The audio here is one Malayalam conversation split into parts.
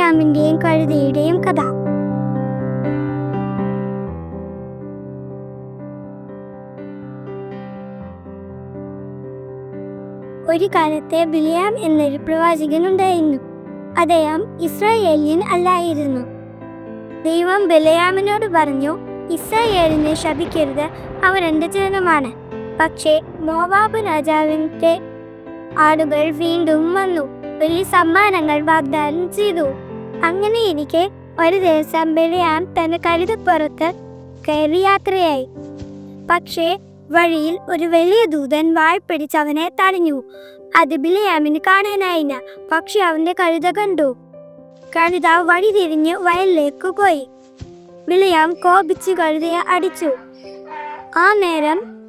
ബിലയാമിന്റെയും കഴുതയുടെയും കഥ. ഒരു കാലത്തെ ബിലിയാം എന്നൊരു പ്രവാചകൻ ഉണ്ടായിരുന്നു അദ്ദേഹം ഇസ്രായേലിയൻ അല്ലായിരുന്നു. ദൈവം ബിലയാമിനോട് പറഞ്ഞു ഇസ്രായേലിനെ ശപിക്കരുത് അവൻ എന്റെ ജനമാണ് പക്ഷേ മോവാബ് രാജാവിന്റെ ആടുകൾ വീണ്ടും വന്നു. വലിയ സമ്മാനങ്ങൾ വാഗ്ദാനം ചെയ്തു. അങ്ങനെ എനിക്ക് ഒരു ദിവസം ബലിയാം തന്റെ കഴുതപ്പുറത്ത് കയറി യാത്രയായി. പക്ഷേ വഴിയിൽ ഒരു വലിയ ദൂതൻ വായ്പിടിച്ച് അവനെ തടഞ്ഞു. അത് ബിലിയാമിന് കാണാനായില്ല. പക്ഷെ അവന്റെ കഴുത കണ്ടു. കഴുത വഴി തിരിഞ്ഞ് വയലിലേക്ക് പോയി. ബിലിയാം കോപിച്ച് കഴുതയെ അടിച്ചു. ആ നേരം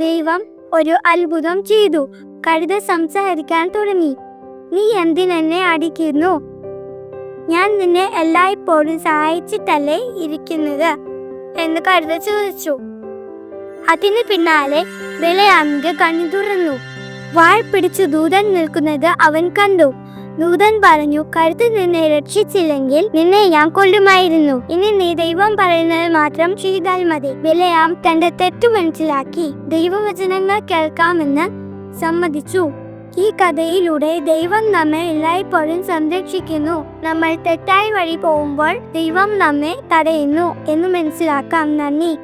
ദൈവം ഒരു അത്ഭുതം ചെയ്തു. കഴുത സംസാരിക്കാൻ തുടങ്ങി. നീ എന്തിനെന്നെ അടിക്കുന്നു? ഞാൻ നിന്നെ എല്ലായ്പ്പോഴും സഹായിച്ചിട്ടല്ലേ ഇരിക്കുന്നത്? എന്ന് കരുത ചോദിച്ചു. അതിന് പിന്നാലെ ബലയാമിന്റെ കണ്ണു തുറന്നു. വാൾ പിടിച്ചു ദൂതൻ നിൽക്കുന്നത് അവൻ കണ്ടു. ദൂതൻ പറഞ്ഞു കഴുത്ത് നിന്നെ രക്ഷിച്ചില്ലെങ്കിൽ നിന്നെ ഞാൻ കൊല്ലുമായിരുന്നു. ഇനി നീ ദൈവം പറയുന്നത് മാത്രം ചെയ്താൽ മതി. ബലയാം തന്റെ തെറ്റു മനസ്സിലാക്കി ദൈവവചനങ്ങൾ കേൾക്കാമെന്ന് സമ്മതിച്ചു. ഈ കഥയിലൂടെ ദൈവം നമ്മെ എല്ലായ്പ്പോഴും സംരക്ഷിക്കുന്നു. നമ്മൾ തെറ്റായ വഴി പോകുമ്പോൾ ദൈവം നമ്മെ തടയുന്നു എന്ന് മനസ്സിലാക്കാം. നന്ദി.